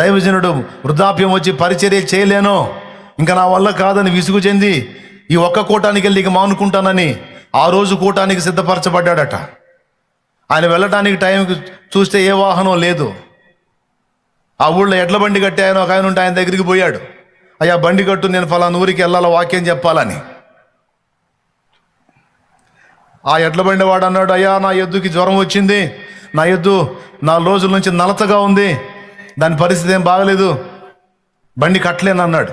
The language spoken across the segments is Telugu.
దైవజనుడు వృద్ధాప్యం వచ్చి పరిచర్య చేయలేను. ఇంకా నా వల్ల కాదని విసుగు చెంది ఈ ఒక్క కూటానికి వెళ్ళి ఇక మానుకుంటానని ఆ రోజు కూటానికి సిద్ధపరచబడ్డాడట. ఆయన వెళ్ళటానికి టైంకి చూస్తే ఏ వాహనం లేదు. ఆ ఊళ్ళో ఎడ్ల బండి కట్టి ఆయన ఒక ఆయన ఉంటే ఆయన దగ్గరికి పోయాడు. అయ్యా బండి కట్టు నేను ఫలానా ఊరికి వెళ్ళాల వాక్యం చెప్పాలని. ఆ ఎడ్ల బండి వాడు అన్నాడు అయ్యా నా ఎద్దుకి జ్వరం వచ్చింది. నా ఎద్దు నాలుగు రోజుల నుంచి నలతగా ఉంది. దాని పరిస్థితి ఏం బాగలేదు. బండి కట్టలేను అన్నాడు.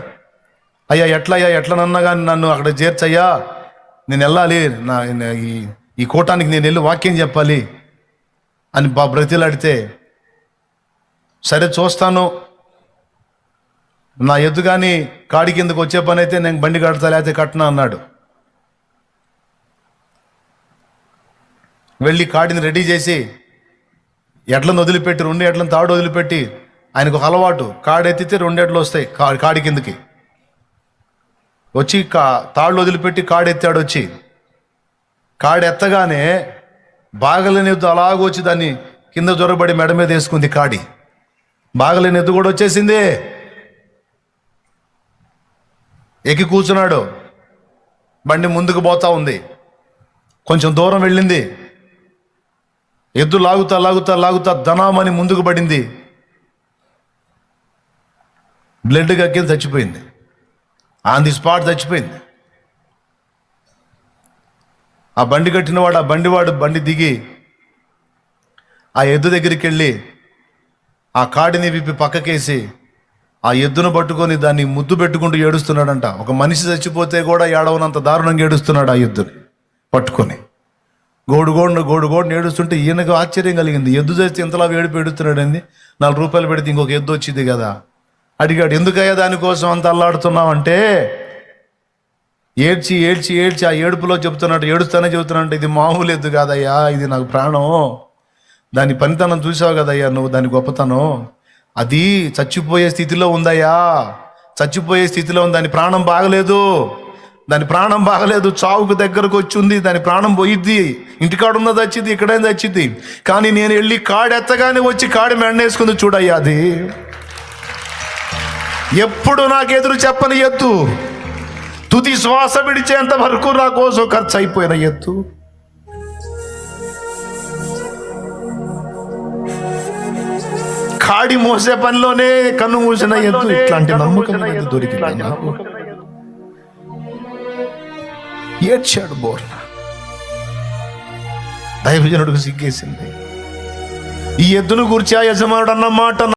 అయ్యా ఎట్లయ్యా ఎట్లనన్నా కానీ నన్ను అక్కడ చేర్చయ్యా? నేను వెళ్ళాలి. నా ఈ ఈ కూటానికి నేను వెళ్ళి వాక్యం చెప్పాలి అని బా బ్రతిలాడితే సరే చూస్తాను. నా ఎద్దు కానీ కాడి కిందకు వచ్చే పని అయితే నేను బండి కడతా లేకపోతే కట్టనా అన్నాడు. వెళ్ళి కాడిని రెడీ చేసి ఎడ్లను వదిలిపెట్టి రెండు ఎడ్లను తాడు వదిలిపెట్టి ఆయనకు ఒక అలవాటు. కాడు ఎత్తితే వస్తాయి. కా కాడి కిందకి. వచ్చి కా తాళ్ళు వదిలిపెట్టి కాడు ఎత్తాడు వచ్చి. కాడు ఎత్తగానే బాగలేని ఎద్దు అలాగ వచ్చి దాన్ని కింద జొరబడి మెడ మీద వేసుకుంది కాడి. బాగలేని ఎద్దు కూడా వచ్చేసింది. ఎక్కి కూర్చున్నాడు. బండి ముందుకు పోతా ఉంది. కొంచెం దూరం వెళ్ళింది. ఎద్దు లాగుతా లాగుతా లాగుతా ధనామని ముందుకు పడింది. బ్లడ్ కక్కింది చచ్చిపోయింది. ఆన్ ది స్పాట్ చచ్చిపోయింది. ఆ బండి కట్టినవాడు ఆ బండివాడు బండి దిగి ఆ ఎద్దు దగ్గరికి వెళ్ళి ఆ కాడిని విప్పి పక్కకేసి ఆ ఎద్దును పట్టుకొని దాన్ని ముద్దు పెట్టుకుంటూ ఏడుస్తున్నాడంట. ఒక మనిషి చచ్చిపోతే కూడా ఏడవనంత దారుణంగా ఏడుస్తున్నాడు ఆ ఎద్దుని పట్టుకొని. గోడు గోడు గోడు ఏడుస్తుంటే ఈయనకు ఆశ్చర్యం కలిగింది. ఎద్దు చేస్తే ఇంతలా ఏడుపు ఏడుస్తున్నాడండి? నాలుగు రూపాయలు పెడితే ఇంకొక ఎద్దు వచ్చింది కదా. అడిగాడు ఎందుకయ్యా దానికోసం అంత అల్లాడుతున్నావంటే? ఏడ్చి ఏడ్చి ఏడ్చి ఆ ఏడుపులో చెప్తున్నాడు ఏడుస్తానే చెబుతున్నాడు ఇది మామూలు ఎద్దు కాదయ్యా ఇది నాకు ప్రాణం. దాని పనితనం చూసావు కదయ్యా నువ్వు దాని గొప్పతనం. అది చచ్చిపోయే స్థితిలో ఉందయ్యా. చచ్చిపోయే స్థితిలో ఉంది దాని ప్రాణం బాగలేదు. దాని ప్రాణం బాగలేదు చావుకు దగ్గరకు వచ్చి ఉంది దాని ప్రాణం పోయిద్ది. ఇంటికాడ ఉన్నది వచ్చింది ఇక్కడైంది వచ్చింది కానీ నేను వెళ్ళి కాడెత్తగానే వచ్చి కాడి మెండేసుకుంది చూడయ్యా అది. ఎప్పుడు నాకు ఎదురు చెప్పని ఎత్తు? తుది శ్వాస విడిచేంత వరకు నా కోసం ఖర్చు అయిపోయిన ఎత్తు? కాడి మోసే పనిలోనే కన్ను మూసిన ఎత్తు. ఇట్లాంటి నమ్మకం దొరికింది నాకు ఏడ్చాడు బోర్న? దైవజనుడికి సిగ్గేసింది. ఈ ఎద్దును కూర్చి ఆ యజమానుడు అన్న మాట